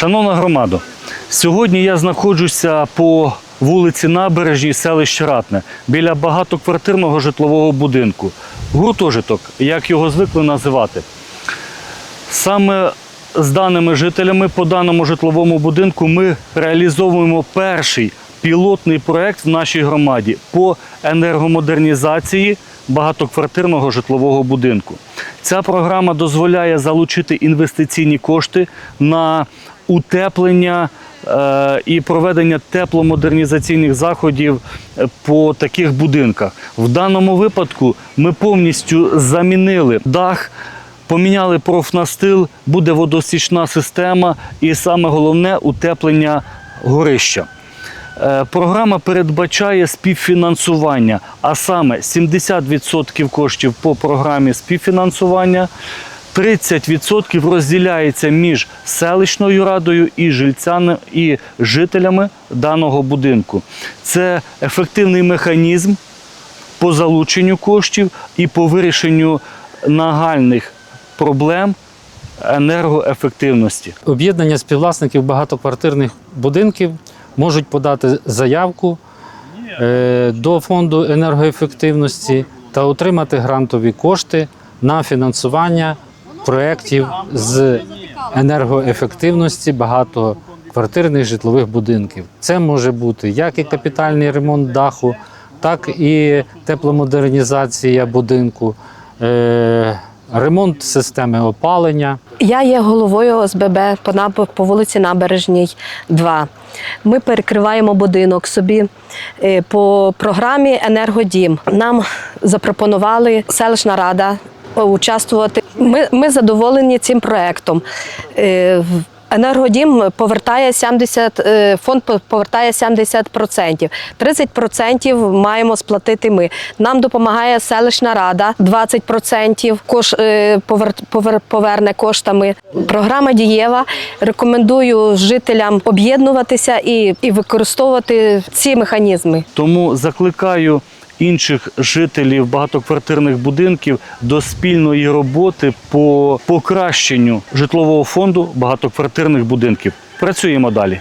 Шановна громада, сьогодні я знаходжуся по вулиці Набережній, селище Ратне, біля багатоквартирного житлового будинку. Гуртожиток, як його звикли називати. Саме з даними жителями по даному житловому будинку ми реалізовуємо перший пілотний проект в нашій громаді по енергомодернізації багатоквартирного житлового будинку. Ця програма дозволяє залучити інвестиційні кошти на утеплення е, і проведення тепломодернізаційних заходів е, по таких будинках. В даному випадку ми повністю замінили дах. Поміняли профнастил, буде водосічна система і саме головне утеплення горища. Е, Програма передбачає співфінансування, а саме 70% коштів по програмі співфінансування, 30% розділяється між селищною радою і жильцями і жителями даного будинку. Це ефективний механізм по залученню коштів і по вирішенню нагальних проблем енергоефективності. Об'єднання співвласників багатоквартирних будинків можуть подати заявку е, до фонду енергоефективності та отримати грантові кошти на фінансування проєктів з енергоефективності багатоквартирних житлових будинків. Це може бути як і капітальний ремонт даху, так і тепломодернізація будинку, е, ремонт системи опалення. Я є головою ОСББ по, наб- по вулиці Набережній 2. Ми перекриваємо будинок собі е, по програмі Енергодім. Нам запропонували селищна рада участвувати. Ми, ми задоволені цим проектом. Е, Енергодім повертає 70, е, фонд по- повертає 70%. 30% маємо сплатити ми. Нам допомагає селищна рада 20% кош, е, повер- повер- поверне коштами. Програма дієва. Рекомендую жителям об'єднуватися і, і використовувати ці механізми. Тому закликаю інших жителів багатоквартирних будинків до спільної роботи по покращенню житлового фонду багатоквартирних будинків. Працюємо далі.